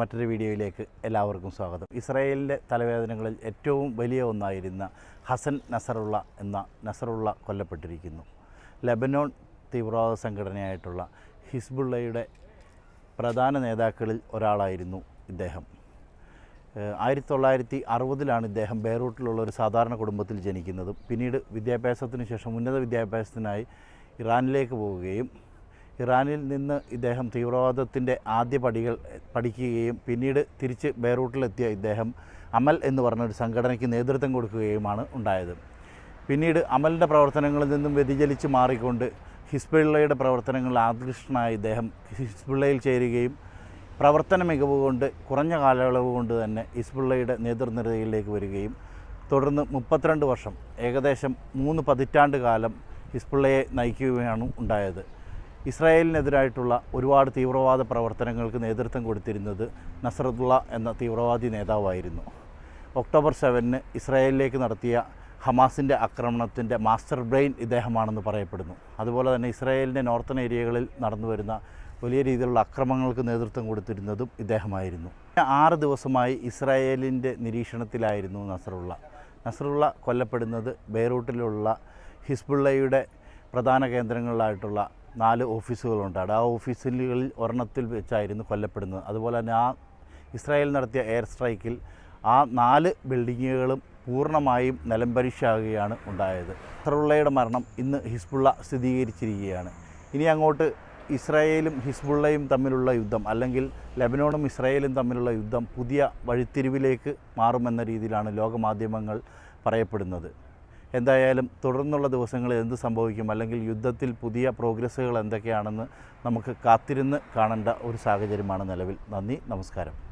മറ്റൊരു വീഡിയോയിലേക്ക് എല്ലാവർക്കും സ്വാഗതം. ഇസ്രായേലിന്റെ തലവേദനകളിൽ ഏറ്റവും വലിയ ഒന്നായിരുന്ന ഹസൻ നസറുള്ള എന്ന നസറുള്ള കൊല്ലപ്പെട്ടിരിക്കുന്നു. ലബനോൺ തീവ്രവാദ സംഘടനയായിട്ടുള്ള ഹിസ്ബുള്ളയുടെ പ്രധാന നേതാക്കളിൽ ഒരാളായിരുന്നു ഇദ്ദേഹം. ആയിരത്തി തൊള്ളായിരത്തി അറുപതിലാണ് ഇദ്ദേഹം ബെയ്റൂട്ടിലുള്ള ഒരു സാധാരണ കുടുംബത്തിൽ ജനിക്കുന്നതും. പിന്നീട് വിദ്യാഭ്യാസത്തിന് ശേഷം ഉന്നത വിദ്യാഭ്യാസത്തിനായി ഇറാനിലേക്ക് പോവുകയും ഇറാനിൽ നിന്ന് ഇദ്ദേഹം തീവ്രവാദത്തിന്റെ ആദ്യ പടികൾ പഠിക്കുകയും പിന്നീട് തിരിച്ച് ബെയ്റൂട്ടിലെത്തിയ ഇദ്ദേഹം അമൽ എന്ന് പറഞ്ഞൊരു സംഘടനയ്ക്ക് നേതൃത്വം കൊടുക്കുകയുമാണ് ഉണ്ടായത്. പിന്നീട് അമലിന്റെ പ്രവർത്തനങ്ങളിൽ നിന്നും വ്യതിചലിച്ച് മാറിക്കൊണ്ട് ഹിസ്ബുള്ളയുടെ പ്രവർത്തനങ്ങളിൽ ആകൃഷ്ടനായ ഇദ്ദേഹം ഹിസ്ബുള്ളയിൽ ചേരുകയും പ്രവർത്തന മികവ് കൊണ്ട് കുറഞ്ഞ കാലയളവ് കൊണ്ട് തന്നെ ഹിസ്ബുള്ളയുടെ നേതൃനിരയിലേക്ക് വരികയും തുടർന്ന് മുപ്പത്തിരണ്ട് വർഷം ഏകദേശം മൂന്ന് പതിറ്റാണ്ട് കാലം ഹിസ്ബുള്ളയെ നയിക്കുകയാണ് ഉണ്ടായത്. ഇസ്രായേലിനെതിരായിട്ടുള്ള ഒരുപാട് തീവ്രവാദ പ്രവർത്തനങ്ങൾക്ക് നേതൃത്വം കൊടുത്തിരുന്നത് നസറത്തുള്ള എന്ന തീവ്രവാദി നേതാവായിരുന്നു. ഒക്ടോബർ സെവനിന് ഇസ്രായേലിലേക്ക് നടത്തിയ ഹമാസിന്റെ ആക്രമണത്തിന്റെ മാസ്റ്റർ ബ്രെയിൻ ഇദ്ദേഹമാണെന്ന് പറയപ്പെടുന്നു. അതുപോലെ തന്നെ ഇസ്രായേലിന്റെ നോർത്തൺ ഏരിയകളിൽ നടന്നു വരുന്ന വലിയ രീതിയിലുള്ള അക്രമങ്ങൾക്ക് നേതൃത്വം കൊടുത്തിരുന്നതും ഇദ്ദേഹമായിരുന്നു. ആറ് ദിവസമായി ഇസ്രായേലിന്റെ നിരീക്ഷണത്തിലായിരുന്നു നസറുള്ള നസറുള്ള കൊല്ലപ്പെടുന്നത് ബെയ്റൂട്ടിലുള്ള ഹിസ്ബുള്ളയുടെ പ്രധാന കേന്ദ്രങ്ങളിലായിട്ടുള്ള നാല് ഓഫീസുകളുണ്ട്. അവിടെ ആ ഓഫീസുകളിൽ ഒരെണ്ണത്തിൽ വെച്ചായിരുന്നു കൊല്ലപ്പെടുന്നത്. അതുപോലെ തന്നെ ആ ഇസ്രായേൽ നടത്തിയ എയർ സ്ട്രൈക്കിൽ ആ നാല് ബിൽഡിങ്ങുകളും പൂർണമായും നിലംപരിശാകുകയാണ് ഉണ്ടായത്. നസറുള്ളയുടെ മരണം ഇന്ന് ഹിസ്ബുള്ള സ്ഥിരീകരിച്ചിരിക്കുകയാണ്. ഇനി അങ്ങോട്ട് ഇസ്രായേലും ഹിസ്ബുള്ളയും തമ്മിലുള്ള യുദ്ധം അല്ലെങ്കിൽ ലബനോണും ഇസ്രായേലും തമ്മിലുള്ള യുദ്ധം പുതിയ വഴിത്തിരിവിലേക്ക് മാറുമെന്ന രീതിയിലാണ് ലോകമാധ്യമങ്ങൾ പറയപ്പെടുന്നത്. എന്തായാലും തുടർന്നുള്ള ദിവസങ്ങളിൽ എന്ത് സംഭവിക്കും? അല്ലെങ്കിൽ യുദ്ധത്തിൽ പുതിയ പ്രോഗ്രസ്സുകൾ എന്തൊക്കെയാണെന്ന് നമുക്ക് കാത്തിരുന്ന് കാണേണ്ട ഒരു സാഹചര്യമാണ് നിലവിൽ. നന്ദി നമസ്കാരം.